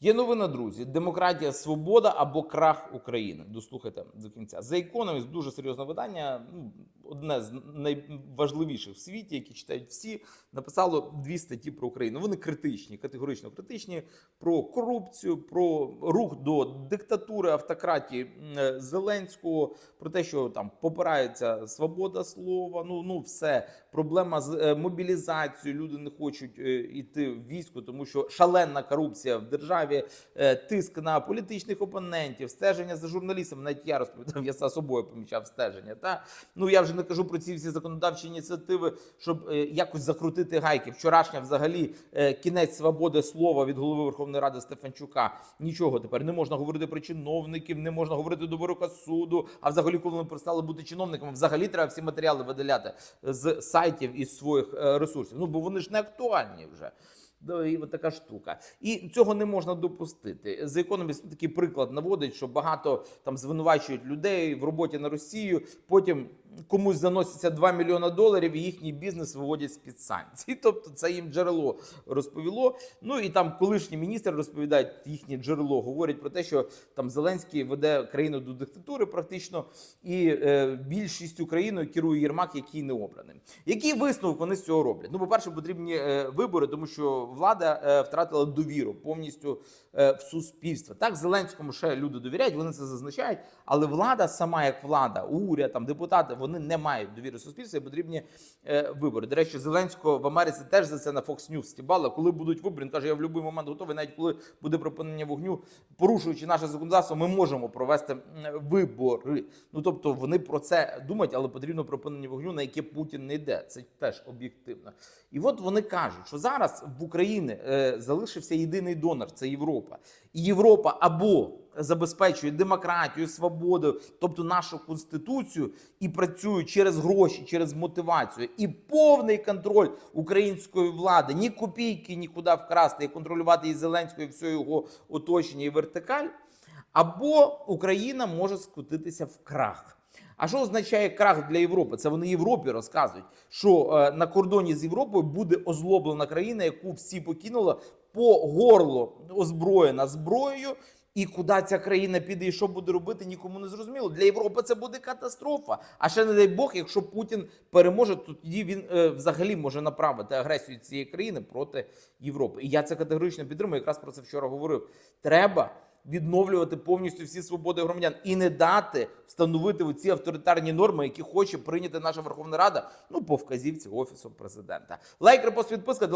Є новина, друзі. Демократія, свобода або крах України. Дослухайте до кінця. За Economist дуже серйозне видання. ну, Одне з найважливіших в світі, які читають всі, написало дві статті про Україну. Вони критичні, категорично критичні про корупцію, про рух до диктатури, автократії е, Зеленського, про те, що там попирається свобода слова. Ну ну все проблема з е, мобілізацією. Люди не хочуть е, йти в військо, тому що шалена корупція в державі, е, тиск на політичних опонентів, стеження за журналістами. Навіть я розповідав, я за собою помічав стеження. Та ну я вже не кажу про ці всі законодавчі ініціативи, щоб е, якось закрутити гайки. Вчорашня, взагалі, е, кінець свободи слова від голови Верховної Ради Стефанчука. Нічого тепер не можна говорити про чиновників, не можна говорити до вирока суду. А взагалі, коли вони перестали бути чиновниками, взагалі треба всі матеріали видаляти з сайтів із своїх е, ресурсів. Ну бо вони ж не актуальні вже. І от така штука. І цього не можна допустити. The Economist такий приклад наводить, що багато там звинувачують людей в роботі на Росію. Потім комусь заносяться 2 мільйони доларів, і їхній бізнес виводять з під санкцій. Тобто це їм джерело розповіло. Ну і там колишні міністри розповідають їхнє джерело, говорять про те, що там Зеленський веде країну до диктатури, практично, і е, більшістю країною керує Єрмак, який не обраний. Який висновок вони з цього роблять? Ну, по-перше, потрібні е, вибори, тому що влада е, втратила довіру повністю е, в суспільство. Так, Зеленському ще люди довіряють, вони це зазначають, але влада сама як влада, уряд, там депутати, вони не мають довіри суспільства і потрібні е, вибори. До речі, Зеленського в Америці теж за це на Fox News стібали. Коли будуть вибори, він каже, я в будь-який момент готовий, навіть коли буде припинення вогню, порушуючи наше законодавство, ми можемо провести вибори. Ну тобто вони про це думають, але потрібно припинення вогню, на яке Путін не йде. Це теж об'єктивно. І от вони кажуть, що зараз в Україні е, залишився єдиний донор це Європа. І Європа або забезпечує демократію, свободу, тобто нашу конституцію, і працює через гроші, через мотивацію, і повний контроль української влади, ні копійки нікуди вкрасти, і контролювати і Зеленського, і все його оточення і вертикаль. Або Україна може скотитися в крах. А що означає крах для Європи? Це вони Європі розказують, що е, на кордоні з Європою буде озлоблена країна, яку всі покинули по горло озброєна зброєю. І куди ця країна піде і що буде робити, нікому не зрозуміло. Для Європи це буде катастрофа. А ще не дай Бог, якщо Путін переможе, то тоді він е, взагалі може направити агресію цієї країни проти Європи. І я це категорично підтримую. Якраз про це вчора говорив. Треба відновлювати повністю всі свободи громадян і не дати встановити оці авторитарні норми, які хоче прийняти наша Верховна Рада. Ну по вказівці офісу президента. Лайк, репост, підписка.